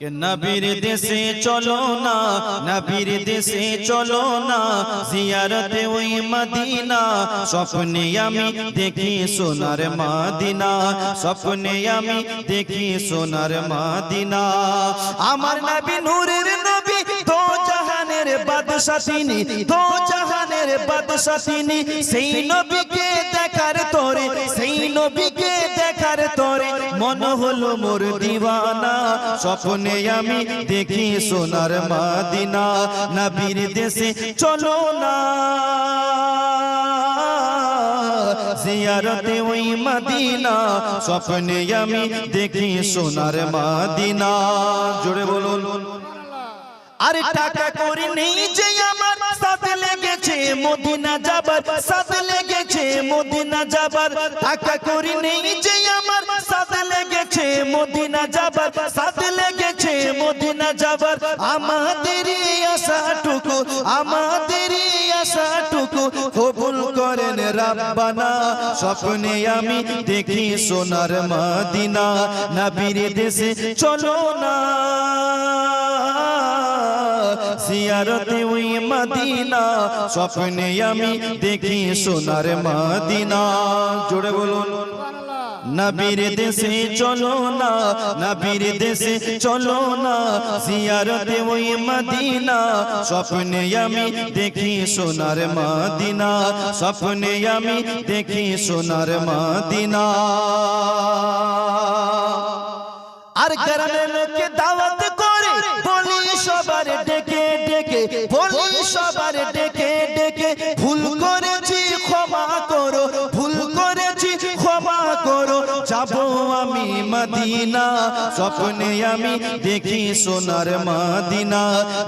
নবীর দেশে চলো না নবীর দেশে চলো না জিয়ারতে ওই মদিনা স্বপ্নে আমি দেখি সোনার মাদিনা স্বপ্নে আমি দেখি সোনার মাদিনা আমার নবী নূরের নবী তো জাহানের বাদশা তো জাহানের বাদশা সেই নবীকে দেখার তোরে সেই নবীকে মন হলো মোর দিওয়ানা। স্বপ্নে আমি দেখি সোনার মাদিনা। নবীর দেশে চলো না। জিয়ারতে ওই মদিনা। স্বপ্নে আমি দেখি সোনার মাদিনা। জোরে বলুন। আরে টাকা করে নেই যে আমার। সাথে লেগেছে মদিনা যাবার। সাথে লেগেছে মদিনা যাবার। টাকা করে নেই লেগেছে মদিনা যাবার, সাথে লেগেছে মদিনা যাবার। আমাদের আশাটুকু আমাদের আশাটুকু কবুল করেন রাব্বানা। স্বপ্নে আমি দেখি সোনার মদিনা, নবীর দেশে চলো না। জিয়ারতে ওই মদিনা, স্বপ্নে আমি দেখি সোনার মদিনা। জোরে বলুন। নবীর দেশে চলো না নবীর দেশে চলো না জিয়ারতে ওই মদিনা স্বপ্নে আমি দেখি সোনার মদিনা স্বপ্নে আমি দেখি সোনার মদিনা। আর গ্রামের লোকে দাওয়াত মদিনা। স্বপ্নে আমি দেখি সোনার মদিনা।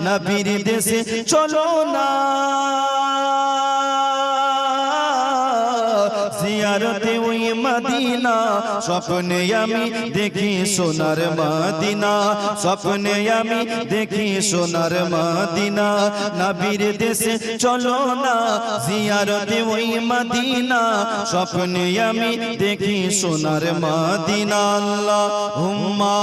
নবীর দেশে চলো না। জিয়ারতে ওই মদিনা, স্বপ্নে আমি দেখি সোনার মদিনা, স্বপ্নে আমি দেখি সোনার মদিনা। নবীর দেশে চলো না, জিয়ারতে ওই মদিনা, স্বপ্নে আমি দেখি সোনার মদিনা। আল্লাহ হুম্মা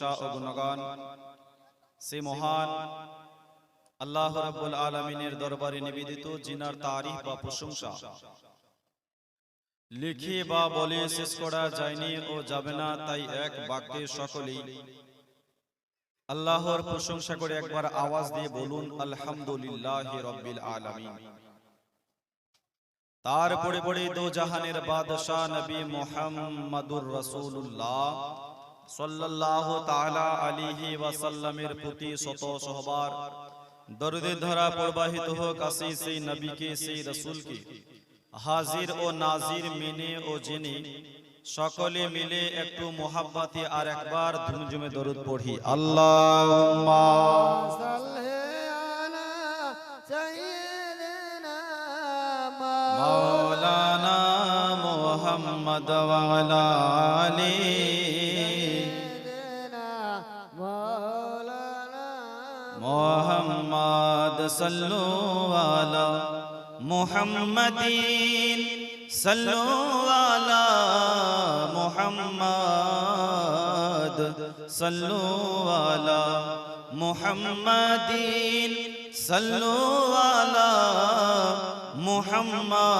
প্রশংসা ও গুণগান। সে মহান আল্লাহ রাব্বুল আলামিনের দরবারে নিবেদিত জিনার তারিফ বা প্রশংসা। লিখে বা বলে শেষ করা যায়নি ও যাবে না তাই এক বাক্যে সকলেই। আল্লাহর প্রশংসা করে একবার আওয়াজ দিয়ে বলুন, আলহামদুলিল্লাহ রব্বিল আলামিন। তারপরে পরে দো জাহানের বাদশাহ নবী মুহাম্মাদুর রাসূলুল্লাহ। সাল্লাল্লাহু তাআলা আলাইহি ওয়াসাল্লামের প্রতি শত সহবার দরুদে ধরা প্রবাহিত হোক আসি সেই নবীকে সেই রাসূলকে। হাজির ও নাজির মেনে ও জেনে সকলে মিলে একটু মোহাব্বতে আর একবার ধুমঝুমে দরুদ পড়ি। আল্লাহুম্মা মাওলানা মুহাম্মদ ওয়ালা فصلوا على محمد صلوا على محمد صلوا على محمد صلوا على محمد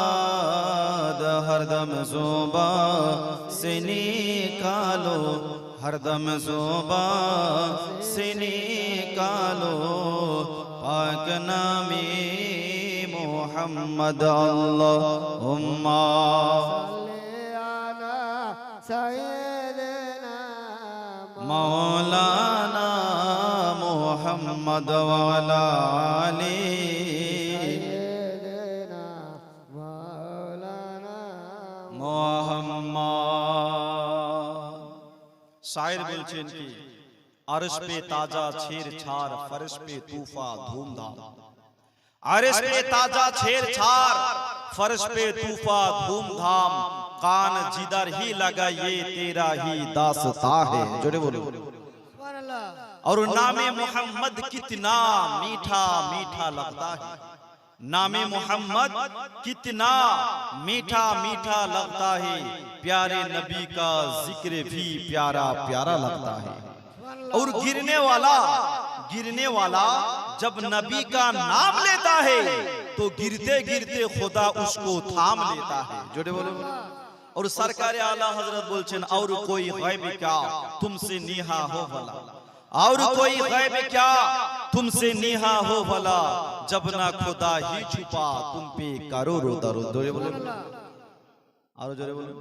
ہر دم زوبا سے نکالو ہر دم زوبا سے نکالو হক নামে মোহাম্মদ আল্লাহ উম্মা। মৌলানা মোহাম্মদ আলী মোহাম্মদ। সায়ের বলছেন কি? अरश पे ताज़ा छेड़छाड़ फरश पे तूफा धूमधाम। अरश पे ताज़ा छेड़छाड़ फरश पे तूफा धूमधाम। कान जिधर ही लगा ये तेरा ही दासता है। जोड़े बोलो। और नामे मोहम्मद कितना मीठा मीठा लगता है। नामे मोहम्मद कितना मीठा मीठा लगता है। प्यारे नबी का ज़िक्र भी प्यारा प्यारा लगता है। और गिरने वाला गिरने वाला जब नबी का नाम लेता है तो, तो गिरते गिरते खुदा उसको थाम लेता है। जोड़े बोले और सरकार आला हज़रत बोल और कोई गैब क्या? तुमसे निहा हो भला। और कोई गैब क्या? तुमसे निहा हो भला। जब ना खुदा ही छुपा तुम पे करो रो दरो जोरे बोले और जोरे बोले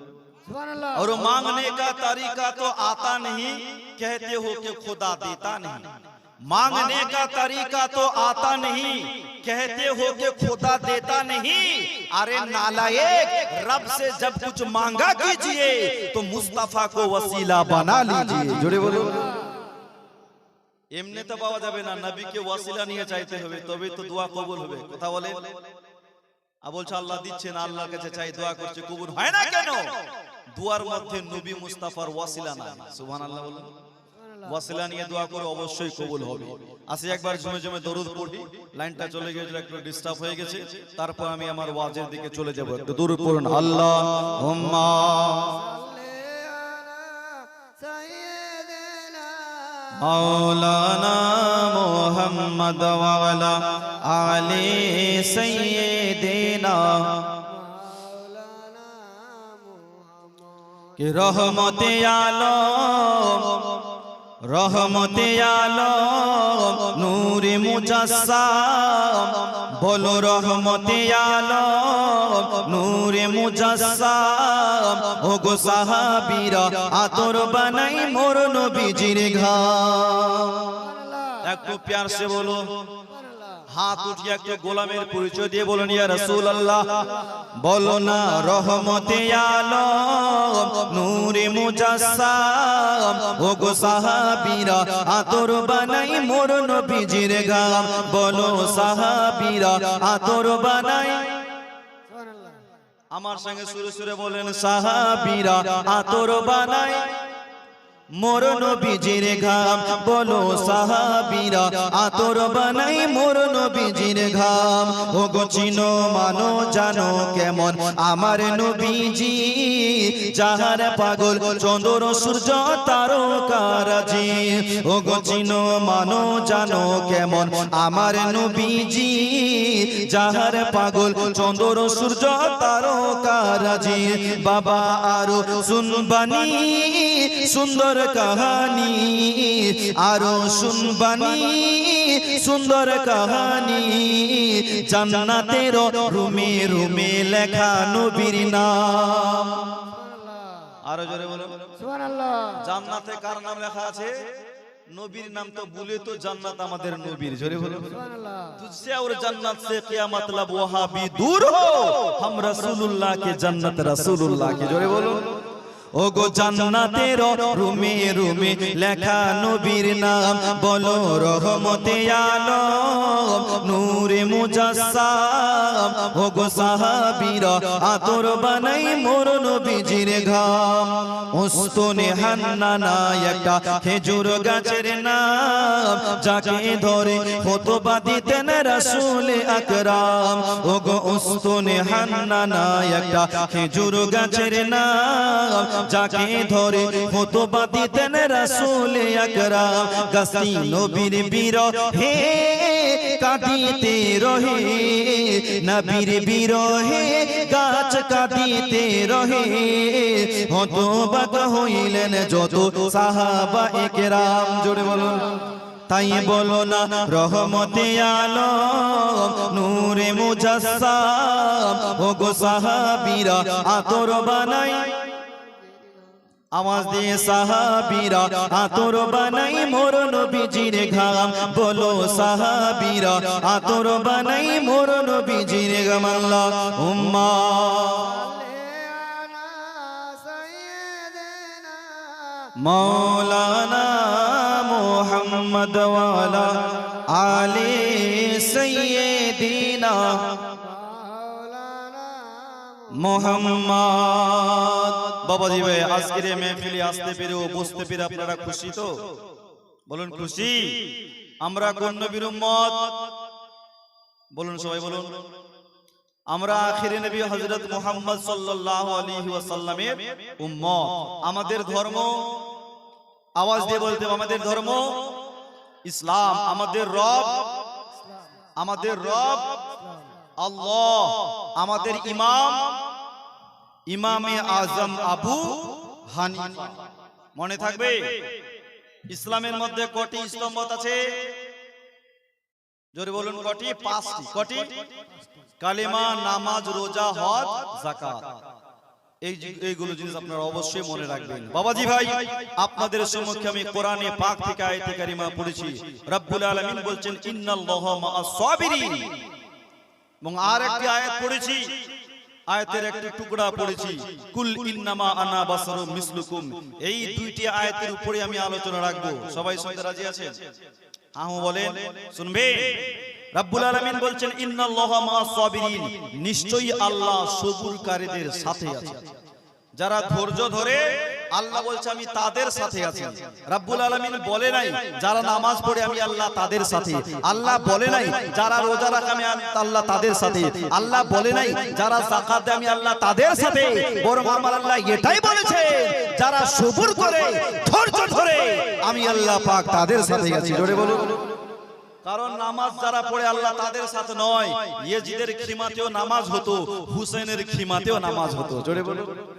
और मांगने का तरीका तो आता नहीं कहते हो कि खुदा देता नहीं मांगने का तरीका तो आता नहीं कहते हो कि खुदा देता नहीं अरे नालायक रब से जब कुछ मांगा कीजिए तो मुस्तफा को वसीला बना लीजिए जुड़े बोलो এমনি তো পাওয়া যাবে না নবীকে ওয়াসিলা নিয়ে চাইতে হবে তবে তো দোয়া কবুল হবে কথা বলে আর বলছে আল্লাহ দিচ্ছে না আল্লাহর কাছে চাই দোয়া করছে কবুল হয় না কেন দুয়ার মধ্যে নবী মুস্তাফার ওয়াসিলা নাই সুবহানাল্লাহ বলুন ওয়াসিলা নিয়ে দোয়া করে অবশ্যই কবুল হবে আসি একবার জমে জমে দরুদ পড়ি লাইনটা চলে গিয়েছিল একটু ডিস্টার্ব হয়ে গেছে তারপর আমি আমার ওয়াজের দিকে চলে যাব একটু দরুদ পড়ুন আল্লাহ হুম্মা صل على سيدنا مولانا محمد وعلى آل سيدنا কি রহমতে আলো রহমতে আলো নূরি মুজাসা বলো রহমতে আলো নূরি মুজাসা ও গো সাহাবীর, আতর বানাই মোর নবীজির ঘর একটু প্যার সে বলো। হাত উঠিয়ে একটা গোলামের পরিচয় দিয়ে বলুন ইয়া রাসূলুল্লাহ। বলো না রহমতে আলম নূরে মুজাসসাম। ও গো সাহাবীরা আতর বানাই মোর নবীজির গাম। বলো সাহাবীরা আতর বানাই। আমার সঙ্গে সুরে সুরে বলেন সাহাবীরা আতর বানাই। মোর নবীজির ঘাম, বলো সাহাবীরা, আতর বানাই মোর নবীজির ঘাম। ও চিনো, মানো, জানো কেমন আমার নবীজি, যাহার পাগল চন্দ্র, সূর্য তারকারাজি ও চিনো, মানো, জানো কেমন আমার নবীজি, যাহার পাগল চন্দ্র, সূর্য তারকারাজি বাবা আরও শুনবানি সুন্দর কাহানি আরও শুনবানি সুন্দর কাহানি। জান্নাতের রুমে রুমে লেখা নবীর নাম। আরও জোরে বলো জান্নাতে কার নাম লেখা আছে? নবীর নাম তো বলে তো জান্নাত আমাদের নবীর। জোরে বলো তুঝসে আর জান্নাত সে কিয়ামত লাব ওয়াহাবি দূর হো হাম রাসূলুল্লাহ কে জান্নাত রাসূলুল্লাহ কে জোরে বলো ও গো জান্নাতের রুমে রুমে লেখা নবীর নাম বলো রহমতে আলম নূরে মুজাসসাম। ও সাহাবীরা, আতর বানাই মোর নবীজির ঘাম। উস্তনে হান্নানা একটা খেজুর গাছের নাম, যাকে ধরে ফতোবা দিতেন রাসূল আকরাম। ও উস্তনে হান্নানা একটা খেজুর গাছের নাম, যাকে ধরে ফতোবা দিতেন রাসূল আকরাম। গাছি নবীর বীর হে কাটিতে রহে, নবীর বীর হে গাছ কাটিতে রহে। হতবাক হইলেন যত সাহাবা একরাম, জোরে বলুন। তাই বলো না, রহমতে আলম, নূরে মুজাসসাম। ও গো সাহাবীরা আতর বানাই আওয়াজ দিয়ে সাহাবীরা আতর বানাই মোর নবীজির ঘাম। বলো সাহাবীরা আতর বানাই মোর নবীজির ঘাম। আল্লাহ উম্মা। মৌলানা মোহাম্মদ ওয়ালা আলী সৈয়দিনা মোহাম্মদ। বাবাজি ভাই আজকের এই মেহফিলে আসতে পেরে ও বসতে পেরে আপনারা খুশি তো? বলুন খুশি? আমরা কোন নবীর উম্মত? বলুন সবাই বলুন। আমরা আখিরে নবী হযরত মুহাম্মদ সাল্লাল্লাহু আলাইহি ওয়াসাল্লামের উম্মত। আমাদের ধর্ম? আওয়াজ দিয়ে বলতে আমাদের ধর্ম? ইসলাম আমাদের রব? আমাদের রব? আল্লাহ আমাদের ইমাম? ইমামে আজম আবু হানিফা। মনে থাকবে? ইসলামের মধ্যে কটি স্তম্ভত আছে? জোরে বলুন কটি? পাঁচটি। কটি? কালেমা নামাজ রোজা হজ যাকাত। এই এইগুলো জিনিস আপনারা অবশ্যই মনে রাখবেন। বাবাজি ভাই আপনাদের সম্মুখে আমি কোরআনে পাক থেকে আয়াতে কারিমা পড়েছি। রব্বুল আলামিন বলছেন ইন্নাল্লাহা মাআস সাবিরিন এবং আর একটি আয়াত পড়েছি। আয়াতের একটি টুকরা পড়েছি, কুল ইন্নামা আনা বাসারু মিসলুকুম। এই দুইটি আয়াতের উপরে আমি আলোচনা রাখব। সবাই শুনতে রাজি আছেন? আহ বলেন, শুনবে? রাব্বুল আলামিন বলছেন, ইন্নাল্লাহা মা সাবিরিন। নিশ্চয়ই আল্লাহ সবুরকারীদের সাথে আছে। যারা ধৈর্য ধরে আল্লাহ বলছে আমি তাদের সাথে আছি। রাব্বুল আলামিন বলে নাই যারা নামাজ পড়ে আমি আল্লাহ তাদের সাথে আল্লাহ বলে নাই যারা রোজা রাখে আমি আল্লাহ তাদের সাথে আল্লাহ বলে নাই যারা যাকাত দেয় আমি আল্লাহ তাদের সাথে বরং আমার আল্লাহ এটাই বলেছে যারা সবুর করে ধৈর্য ধরে আমি আল্লাহ পাক তাদের সাথে আছি। জোরে বলুন। কারণ নামাজ যারা পড়ে আল্লাহ তাদের সাথে নয়। ইয়েজিদের খিমাতেও নামাজ হতো হুসেনের খিমাতেও নামাজ হতো। জোরে বলুন। সুবহানাল্লাহ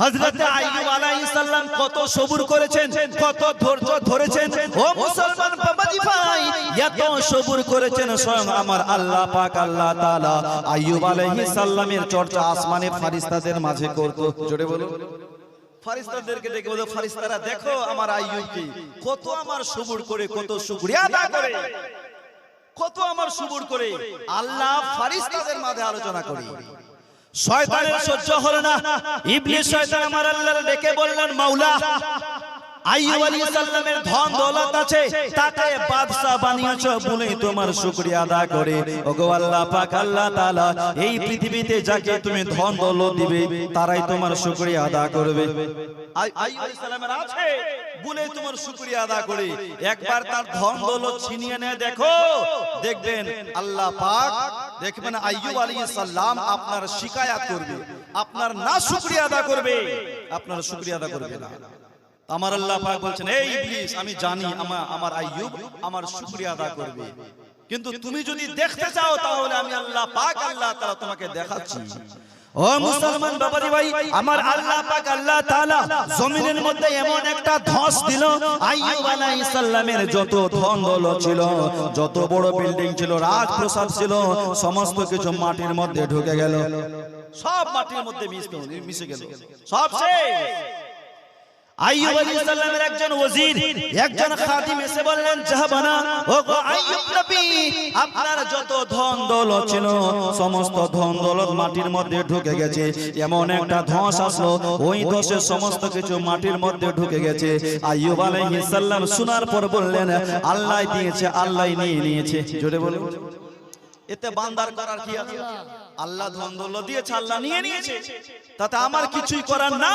হযরতে আইয়ুব আলাইহিস সালাম কত সবুর করেছেন কত ধৈর্য ধরেছেন। ও মুসলমান বাবাজি ভাই এত সবুর করেছেন স্বয়ং আমার আল্লাহ পাক আল্লাহ তাআলা। আইয়ুব আলাইহিস সালামের চর্চা আসমানে ফেরেশতাদের মাঝে করত। জোরে বলুন। ফারিস্তাদেরকে ডেকে বলে ফারিস্তারা দেখো আমার আইয়ুবকে কত আমার সবুর করে কত শুকরিয়া করে কত আমার সবুর করে। আল্লাহ ফারিস্তাদের মাঝে আলোচনা করি। শয়তানের সহ্য হলো না। ইবলিস শয়তান আমার আল্লাহর ডেকে বললেন মাওলা আইয়ুব আলাইহিস সালামের ধন দৌলত আছে তাকে বাদশা বানিয়েছো বলে তোমার শুকরিয়া করে। ওগো আল্লাহ পাক আল্লাহ তাআলা এই পৃথিবীতে যাকে তুমি ধন দৌলত দিবে তারাই তোমার শুকরিয়া আদা করবে। আই- আইয়ুব আলাইহিস সালামের আছে। বলে তোমার শুকরিয়া আদা করে। একবার তার ধন দৌলত ছিনিয়ে নিয়ে দেখো দেখবেন আল্লাহ পাক দেখবেন আইয়ুব আলাইহিস সালাম আপনার শিকায়াত করবে। আপনার না শুকরিয়া আদা করবে। আপনার শুকরিয়া আদা করবে না। আমার আল্লাহ পাক বলছেন এই ইবলিস আমি জানি আমার আমার আইয়ুব আমার শুকরিয়া আদা করবে। কিন্তু তুমি যদি দেখতে চাও তাহলে আমি আল্লাহ পাক আল্লাহ তাআলা তোমাকে দেখাচ্ছি। ও মুসলমান বাবাজি ভাই, আমার আল্লাহ পাক, আল্লাহ তাআলা জমিনের মধ্যে এমন একটা ধস দিল, আইয়ুব আলাইহিস সালামের যত ধন দৌলত ছিল, যত বড় বিল্ডিং ছিল, রাজপ্রাসাদ ছিল, সমস্ত কিছু মাটির মধ্যে ঢুকে গেল। সব মাটির মধ্যে মিশে গেল। সব শেষ। আইয়ুব আলাইহিস সালামের একজন ওজির একজন খাদিম এসে বললেন, জাহাবানা ও গো আইয়ুব নবী, আপনার যত ধন দৌলত ছিল, সমস্ত ধন দৌলত মাটির মধ্যে ঢুকে গেছে। এমন একটা ধস আসলো, ওই ধসের সমস্ত কিছু মাটির মধ্যে ঢুকে গেছে। আইয়ুব আলাইহিস সালাম শোনার পর বললেন, আল্লাহ দিয়েছে, আল্লাহ নিয়ে নিয়েছে। জোরে বলুন। এতে বান্দার করার কি আছে? আল্লাহ ধন দৌলত দিয়েছে, আল্লাহ নিয়ে নিয়েছে। তাতে আমার কিছুই করার না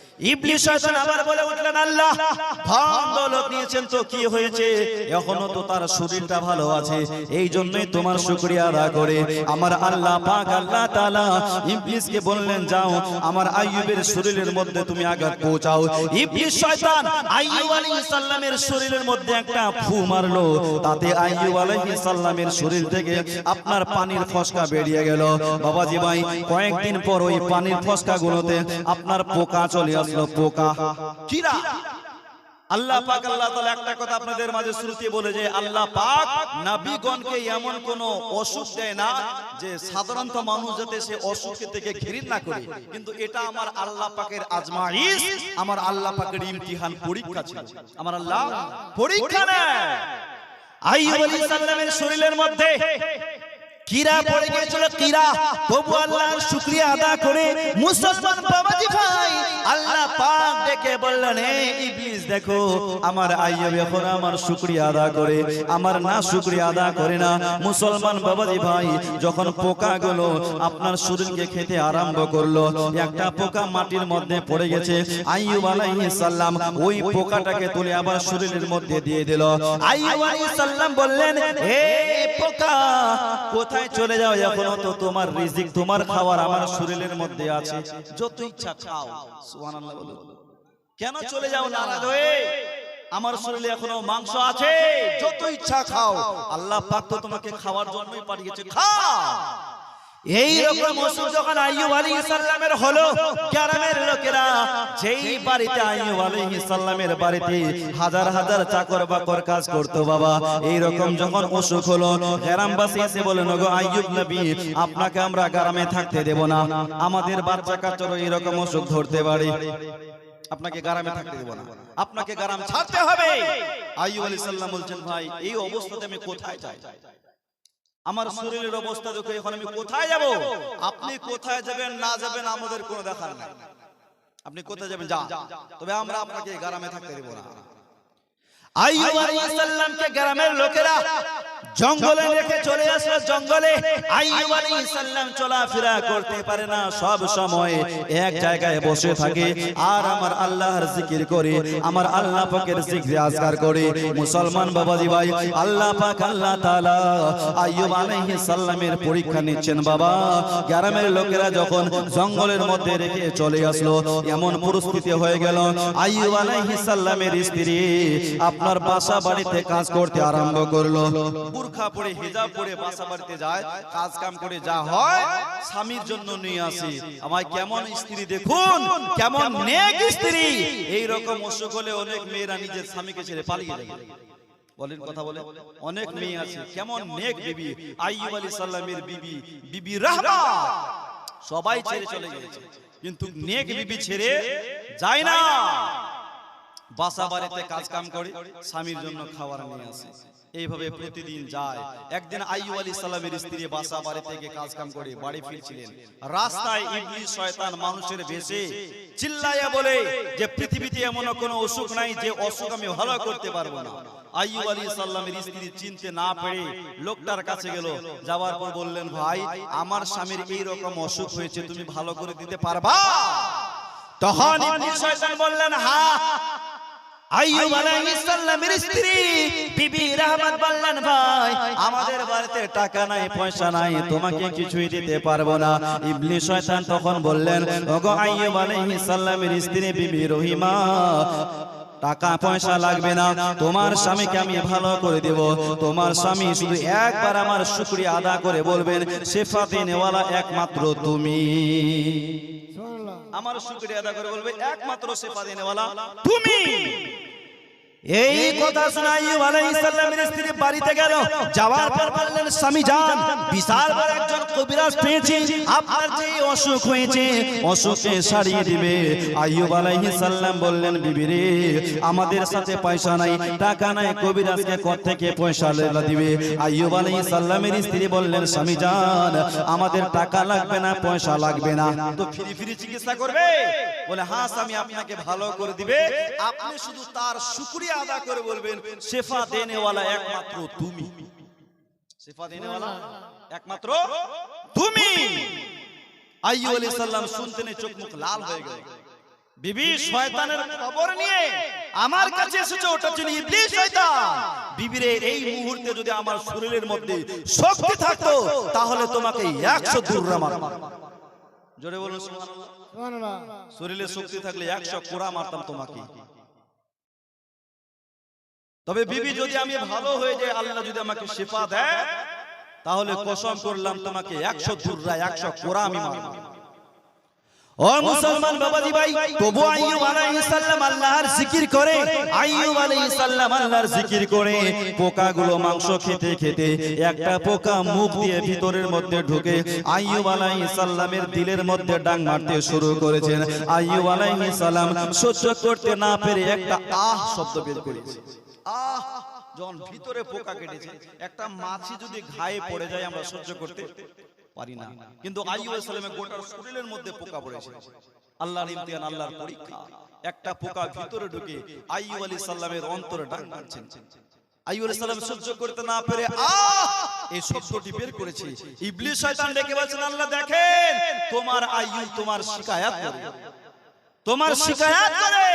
ইবলিস শয়তান আবার বলে উঠলেন আল্লাহ ধন দৌলত নিয়েছেন তো কি হয়েছে? এখনও তো তার শরীরটা ভালো আছে। এই জন্যই তোমার শুকরিয়া আদা করে। আমার আল্লাহ পাক আল্লাহ তাআলা ইবলিসকে বললেন যাও আমার আইয়ুবের শরীরের মধ্যে তুমি আঘাত পৌঁছাও। ইবলিস শয়তান আইয়ুব আলাইহিস সালামের শরীরের মধ্যে একটা ফু মারলো। তাতে আইয়ুব আলাইহিস সালামের শরীর থেকে আপনার পানির ফসকা বেরিয়ে গেল। বাবাজি ভাই কয়েকদিন পর ওই পানির ফসকা গুলোতে আপনার পোকা চলে আসলো পোকা কিরা? আল্লাহ পাক, আল্লাহ তাআলা একটা কথা আপনাদের মাঝে শ্রুতি বলে যে, আল্লাহ পাক নবীগণকে এমন কোন অসুখ দেয় না যে সাধারণত মানুষ যাতে সে অসুখ থেকে ঘৃণা না করে। কিন্তু এটা আমার আল্লাহ পাকের আজমাইশ, আমার আল্লাহ পাকের ইমতিহান পরীক্ষা ছিল। আমার আল্লাহ পরীক্ষা নেয়। আইয়ুব আলাইহিস সালামের শরীরের মধ্যে কিরা পড়ে গিয়েছিল কিরা। তবু আল্লাহর শুকরিয়া আদা করে মুসলমান বাবাজি ভাই আল্লাহ পাক ডেকে বললেন হে ইবলিস দেখো আমার আইয়ুব এখন আমার শুকরিয়া আদা করে আমার না শুকরিয়া আদা করে না। মুসলমান বাবাজি ভাই যখন পোকাগুলো আপনার শরীরকে খেতে আরম্ভ করল। একটা পোকা মাটির মধ্যে পড়ে গেছে। আইয়ুব আলাইহিস সালাম ওই পোকাটাকে তুলে আবার শরীরের মধ্যে দিয়ে দিল। আইয়ুব আলাইহিস সালাম বললেন হে পোকা কোথায় চলে যাও এখনও তো তোমার রিজিক, তোমার খাবার আমার শরীরের মধ্যে আছে। যত ইচ্ছা খাও। সুবহানাল্লাহ বলো। কেন চলে যাও নারাজ হয়ে? আমার শরীরে এখনও মাংস আছে। যত ইচ্ছা খাও। আল্লাহ পাক তো তোমাকে খাওয়ার জন্যই পাঠিয়েছে। খাও এই রকম অসুখ যখন আইয়ুব আলাইহিস সালামের হলো গ্রামের লোকেরা যেই বাড়িতে আইয়ুব আলাইহিস সালামের বাড়িতে হাজার হাজার চাকর বাকর কাজ করতো বাবা। এই রকম যখন অসুখ হলো গ্রামবাসী এসে বলেন গো আইয়ুব নবী আপনাকে আমরা গ্রামে থাকতে দেব না। আমাদের বাচ্চা কাচ্চারও এই রকম অসুখ ধরতে পারে। আপনাকে গ্রামে থাকতে দেব না। আপনাকে গ্রাম ছাড়তে হবে। আইয়ুব আলাইহিস সালাম বলছেন ভাই এই অবস্থাতে আমি কোথায় যাই? আমার শরীরের অবস্থা দেখে এখন আমি কোথায় যাব? আপনি কোথায় যাবেন না যাবেন আমাদের কোনো দেখার নাই। আপনি কোথায় যাবেন যা তবে আমরা আপনাকে গ্রামে থাকতে দেব না। আইয়ুব আলাইহিস সালামকে গ্রামের লোকেরা জঙ্গলে রেখে চলে আসলো জঙ্গলে। আইয়ুব আলাইহিস সালাম চলাফেরা করতে পারে না। সব সময় এক জায়গায় বসে থাকে। আর আমার আল্লাহর জিকির করে আমার আল্লাহ পাকের জিকির আজকার করে। মুসলমান বাবাজি ভাই আল্লাহ পাক আল্লাহ তাআলা আইয়ুব আলাইহিস সালামের পরীক্ষা নিচ্ছেন বাবা। গ্রামের লোকেরা যখন জঙ্গলের মধ্যে রেখে চলে আসলো এমন পরিস্থিতি হয়ে গেল। আইয়ুব আলাইহিস সালামের স্ত্রী আপনার বাসা বাড়িতে কাজ করতে আরম্ভ করল। বুরখা পরে হিজাব পরে বাসা বাড়িতে যায় কাজ কাম করে যা হয় স্বামীর জন্য নিয়ে আসি। আমায় কেমন স্ত্রী দেখুন কেমন নেক স্ত্রী। এই রকম অসুখ হলে অনেক মেয়েরা নিজের স্বামীকে ছেড়ে পালিয়ে যায়। বলেন কথা বলে অনেক মেয়ে আছে কেমন নেক বিবি? আইয়ুব আলী সাল্লামের বিবি বিবি রাহমা সবাই ছেড়ে চলে গিয়েছে কিন্তু নেক বিবি ছেড়ে যায় না। বাসা বাড়িতে কাজ কাম করে স্বামীর জন্য খাবার নিয়ে আসে। এইভাবে প্রতিদিন যায়। একদিন আইয়ুব আলী সালামের স্ত্রী বাসা বাড়ি থেকে কাজ কাম করে বাড়ি ফিরছিলেন। রাস্তায় ইবলিস শয়তান মানুষের বেশে। চিল্লাইয়া বলে যে পৃথিবীতে এমন কোনো অসুখ নাই যে অসুখ আমি ভালো করতে পারব না। আইয়ুব আলী সাল্লামের স্ত্রী চিনতে না পেরে লোকটার কাছে গেল যাওয়ার পর বললেন ভাই আমার স্বামীর এই রকম অসুখ হয়েছে তুমি ভালো করে দিতে পারবা তখন ইবলিস শয়তান বললেন হ্যাঁ আইয়ুব আলাইহিস সালামের স্ত্রী বিবি রহমত বললেন ভাই। আমাদের বাড়িতে টাকা নাই পয়সা নাই তোমাকে কিছুই দিতে পারব না। ইবলিস শয়তান তখন বললেন ওগো আইয়ুব আলাইহিস সালামের স্ত্রী বিবি রহিমা টাকা পয়সা লাগবে না তোমার স্বামীকে আমি ভালো করে দেব। তোমার স্বামী শুধু একবার আমার শুকরিয়া আদা করে বলবেন শেফাতে নেওয়ালা একমাত্র তুমি। আমার শুকরিয়া আদা করে বলবে একমাত্র সেফা দেনেওয়ালা। তুমি। এই কথা স্ত্রী বাড়িতে গেল। যাওয়ার পর বললেন, স্বামী যান, বিশাল একজন কবিরাজ পেয়েছি। আপনার যে অসুখ হয়েছে অসুখে সারিয়ে দিবে। বললেন আমাদের সাথে পয়সা নাই, টাকা নাই, কবিরাজকে কত থেকে পয়সা লেলা দিবে। আইয়ুব আলাইহিস সালামের স্ত্রী বললেন, স্বামী যান, আমাদের টাকা লাগবে না, পয়সা লাগবে না। তো ফ্রি ফ্রি চিকিৎসা করবে? বলে হ্যাঁ স্বামী আপনাকে ভালো করে দিবে। আপনি শুধু তার শুকরিয়া আদা করে বলবেন শেফা দেনেওয়ালা একমাত্র তুমি। শেফা দেনেওয়ালা একমাত্র তুমি। আইয়ুব আলাইহিস সালাম শুনতে নে চোখ মুখ লাল হয়ে গেল। বিবি শয়তানের খবর নিয়ে আমার কাছে এসেছে ওটা ছিল ইবলিস শয়তান। বিবিরে এই মুহূর্তে যদি আমার শরীরের মধ্যে শক্তি থাকতো তাহলে তোমাকে 100 দূররা মারতাম। জোরে বলুন সুবহানাল্লাহ। সুবহানাল্লাহ। শরীরে শক্তি থাকলে 100 কোড়া মারতাম তোমাকে। তবে বিবি যদি আমি ভালো হয়ে যাই আল্লাহ যদি আমাকে শিফা দেয় তাহলে কসম করলাম তোমাকে 100 দূররা 100 কোড়া আমি মারব ও মুসলমান বাবাজি ভাই তবু আইয়ুব আলাইহিস সালাম আল্লাহর জিকির করে আইয়ুব আলাইহিস সালাম আল্লাহর জিকির করে পোকাগুলো মাংস খেতে খেতে একটা পোকা মুখ দিয়ে ভিতরের মধ্যে ঢুকে আইয়ুব আলাইহিস সালামের দিলের মধ্যে ডাং মারতে শুরু করেছেন। আইয়ুব আলাইহিস সালাম সহ্য করতে না পেরে একটা আহ শব্দ বের করেছে আহ যখন ভিতরে পোকা কেটেছে একটা মাছি যদি ঘায়ে পড়ে যায় আমরা সহ্য করতে পারি না। কিন্তু আইয়ুব আলাইহিস সালামের গোটা শরীরের মধ্যে পোকা পড়েছে। আল্লাহর ইমতিহান আল্লাহর পরীক্ষা। একটা পোকা ভিতরে ঢুকে আইয়ুব আলাইহিস সালামের অন্তরে ডাক মারছেন। আইয়ুব আলাইহিস সালাম সহ্য করতে না পেরে আহ এই শব্দটি বের করেছে। ইবলিস শয়তান ডেকে বলছেন আল্লাহ দেখেন তোমার শিকায়াত করে। তোমার শিকায়াত করে।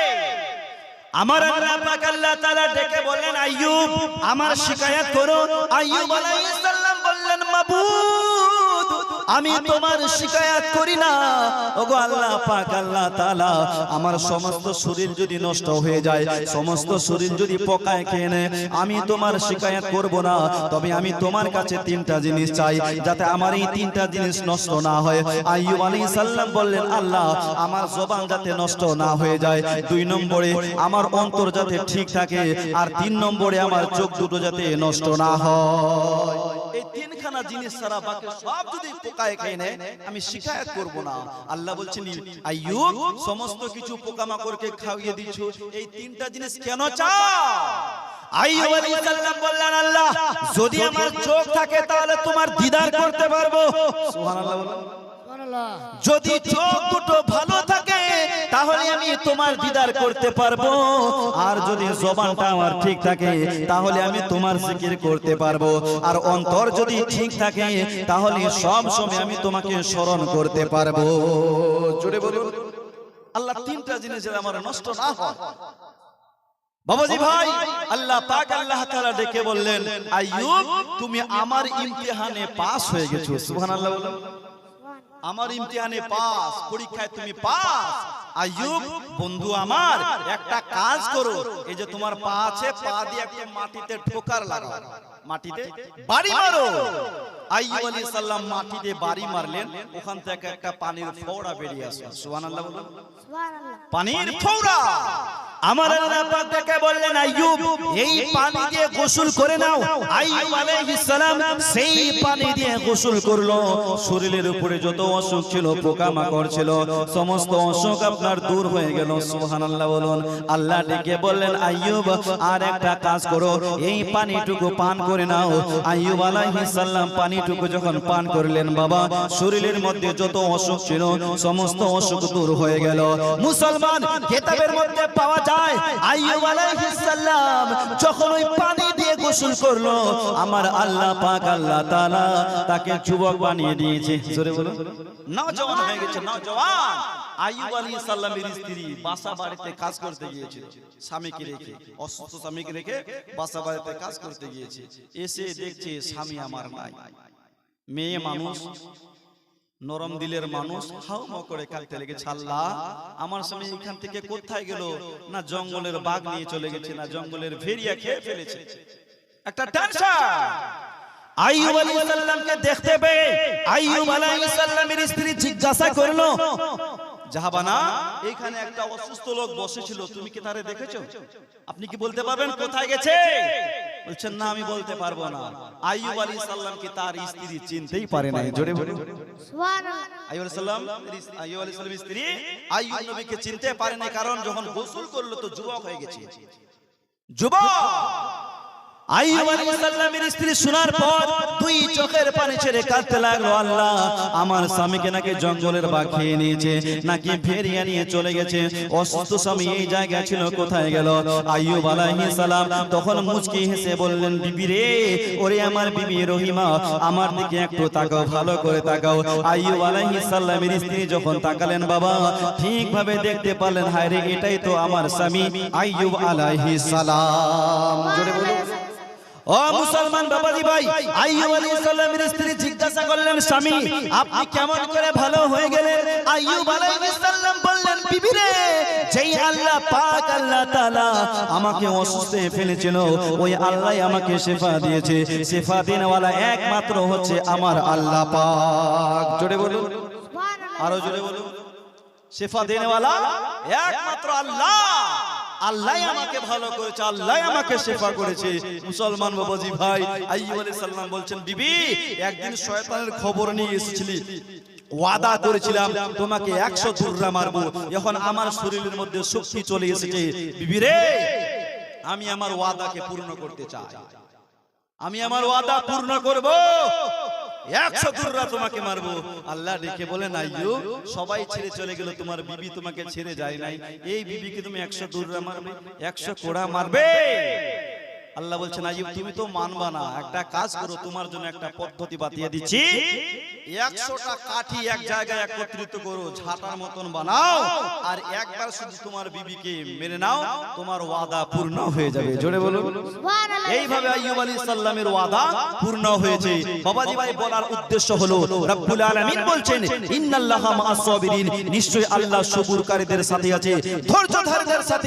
আমার আল্লাহ পাক আল্লাহ তাআলা ডেকে বললেন আইয়ুব আমার শিকায়াত করো। আইয়ুব আলাইহিস সালাম বললেন মাবুদ আমি তোমার শিকায়াত করি না। ওগো আল্লাহ পাক আল্লাহ তাআলা আমার সমস্ত শরীর যদি নষ্ট হয়ে যায় সমস্ত শরীর যদি পোকায় খেয়ে নেয় আমি তোমার শিকায়াত করব না। তবে আমি তোমার কাছে তিনটা জিনিস চাই যাতে আমার এই তিনটা জিনিস নষ্ট না হয়। আইয়ুব আলাইহিস সালাম বললেন আল্লাহ আমার জবান যাতে নষ্ট না হয়ে যায় দুই নম্বরে আমার অন্তর যাতে ঠিক থাকে আর তিন নম্বরে আমার চোখ দুটো যাতে নষ্ট না হয়। এই তিনখানা জিনিস ছাড়া বাকি সব যদি আমি শিকায়ত করব না। আল্লাহ বলছেন আইয়ুব সমস্ত কিছু পোকামাকড়কে খাইয়ে দিচ্ছ এই তিনটা জিনিস কেন চাও? আইয়ুব আলাইহিস সালাম বললেন আল্লাহ যদি আমার চোখ থাকে তাহলে তোমার দিদার করতে পারব। সুবহানাল্লাহ বলুন। সুবহানাল্লাহ। যদি চোখ দুটো ভালো থাকে তাহলে আমি তোমার দিদার করতে পারব। আর যদি জবানটা আমার ঠিক থাকে, তাহলে আমি তোমার জিকির করতে পারব। আর অন্তর যদি ঠিক থাকে, তাহলে সব সময় আমি তোমাকে স্মরণ করতে পারব। বলুন। আল্লাহ তিনটা জিনিস যেন আমার নষ্ট না হয়। বাবাজি ভাই, আল্লাহ পাক আল্লাহ তাআলা ডেকে বললেন, আইয়ুব, তুমি আমার ইমতিহানে পাস হয়ে গেছো। সুবহানাল্লাহ আমার ইমতিহানে পাস, পরীক্ষায় তুমি পাস। আইয়ুব বন্ধু আমার একটা কাজ করো। এই যে তোমার পা আছে পা দিয়ে একটা মাটিতে ঠোকার লাগাও। মাটিতে বাড়ি মারো। আইয়ুব আলাইহিস সালাম মাটিতে বাড়ি মারলেন। ওখান থেকে একটা পানির ফোঁড়া বেরিয়ে আসলো সুবহানাল্লাহ বলুন। পানির ফোঁড়া। আমার আল্লাহ পাক ডেকে বললেন আইয়ুব এই পানি দিয়ে গোসল করে নাও। আইয়ুব আলাইহিস সালাম সেই পানি দিয়ে গোসল করল। শরীরের উপরে যত অসুখ ছিল পোকামাকড় ছিল সমস্ত অসুখ আপনার দূর হয়ে গেল। সুবহানাল্লাহ বলুন। আল্লাহ ডেকে বললেন আইয়ুব আর একটা কাজ করো এই পানিটুকু পান করে। নাও। আইয়ুব আলাইহিস সালাম পানিটুকু যখন পান করলেন, বাবা, শরীরের মধ্যে যত অসুখ ছিল, সমস্ত অসুখ দূর হয়ে গেল। মুসলমান কিতাবের মধ্যে পাওয়া যায়। আইয়ুব আলাইহিস সালাম যখন ওই পানি গোসল করল। আমার আল্লাহ পাক, আল্লাহ তাআলা তাকে যুবক বানিয়ে দিয়েছে। জোরে বলুন। নওজওয়ান হয়ে গেছে নওজওয়ান আইয়ুব আলাইহিস সালামের স্ত্রী বাসা বাড়িতে কাজ করতে গিয়েছিল। স্বামীকে রেখে, অসুস্থ স্বামীকে রেখে বাসা বাড়িতে কাজ করতে গিয়েছে। এসে দেখছে স্বামী আমার নাই। মেয়ে মানুষ, নরম দিলের মানুষ, হাউ মাউ করে কাঁদতে লেগেছে। আল্লাহ, আমার স্বামী এখান থেকে কোথায় গেল? না জঙ্গলের বাঘ নিয়ে চলে গেছে, না জঙ্গলের ভেড়িয়া খেয়ে ফেলেছে। একটা টেনশন আইয়ুব আলাইহিস সালামকে দেখতে পেয়ে আইয়ুব আলাইহিস সালামের স্ত্রী জিজ্ঞাসা করল জাহাবানা এখানে একটা অসুস্থ লোক বসেছিল তুমি কি তারে দেখেছ? আপনি কি বলতে পারবেন কোথায় গেছে? বলছেন না আমি বলতে পারব না। আইয়ুব আলাইহিস সালাম কি তার স্ত্রী চিনতেই পারে নাই? জোরে বলুন। আইয়ুব আলাইহিস সালাম আইয়ুব আলাইহিস সালামের স্ত্রী আইয়ুব নবীকে চিনতে পারে নাই কারণ যখন গোসল করল তো যুবক হয়ে গেছে। যুবক আমার জঙ্গলের বাঘ খেয়ে নিয়েছে, নাকি নিয়ে চলে গেছে? অসুস্থ স্বামী এই কোথায় সালাম তখন মুচকি বললেন, বিবি রে আমার বিবি রহিমা, আমার দিকে একটু তাকাও, ভালো করে তাকাও। আইয়ুব আলাইহিস স্ত্রী যখন তাকালেন, বাবা, ঠিকভাবে দেখতে পারলেন, হায় রে, এটাই তো আমার স্বামী। আইয়ুব সালাম। ও মুসলমান বাবাজি ভাই আইয়ুব আলাইহিস সালামের স্ত্রী জিজ্ঞাসা করলেন স্বামী আপনি কেমন করে ভালো হয়ে গেলেন? আইয়ুব আলাইহিস সালাম বললেন বিবি রে যেই আল্লাহ পাক আল্লাহ তাআলা আমাকে অসুস্থ ফেলেছিল ওই আল্লাহই আমাকে শেফা দিয়েছে। শেফা দেনওয়ালা একমাত্র হচ্ছে আমার আল্লাহ পাক। জোরে বলুন। আরও জোরে বলুন। শেফা দেনেওয়ালা একমাত্র আল্লাহ। আল্লাহ আমাকে ভালো করেছে, আল্লাহ আমাকে শেফা করেছে। মুসলমান বাবাজি ভাই, আইয়ুব আলাইহিস সালাম বলছেন, বিবি, একদিন শয়তানের খবর নিয়ে এসেছিলি, ওয়াদা করেছিলাম, তোমাকে একশো দুর্রা মারবো। এখন আমার শরীরের মধ্যে শক্তি চলে এসেছে। বিবি রে, আমি আমার ওয়াদাকে পূর্ণ করতে চাই। আমি আমার ওয়াদা পূর্ণ করব। একশো দুর্রা তোমাকে মারবো। আল্লাহ ডেকে বলে নাই সবাই ছেড়ে চলে গেল তোমার বিবি তোমাকে ছেড়ে যায় নাই। এই বিবিকে তুমি একশো দুর্রা মারবে একশো কোড়া মারবে। আল্লাহ বলছেন আইয়ুব তুমি তো মানবা না। একটা কাজ করো তোমার জন্য একটা পদ্ধতি বাতিয়ে দিচ্ছি। একশোটা কাঠি এক জায়গায় একত্রিত করো ঝাঁটার মতন বানাও। আর একবার শুধু তোমার বিবিকে মেনে নাও তোমার ওয়াদা পূর্ণ হয়ে যাবে। জোরে বলুন। এইভাবে আইয়ুব আলাইহিস সালামের ওয়াদা পূর্ণ হয়েছে। বাবাজি ভাই বলার উদ্দেশ্য হলো রব্বুল আলামিন বলছেন ইন্নাল্লাহা মা'আস সাবিরিন। নিশ্চয়ই আল্লাহ সবুরকারীদের সাথে আছে ধৈর্যধারীদের সাথে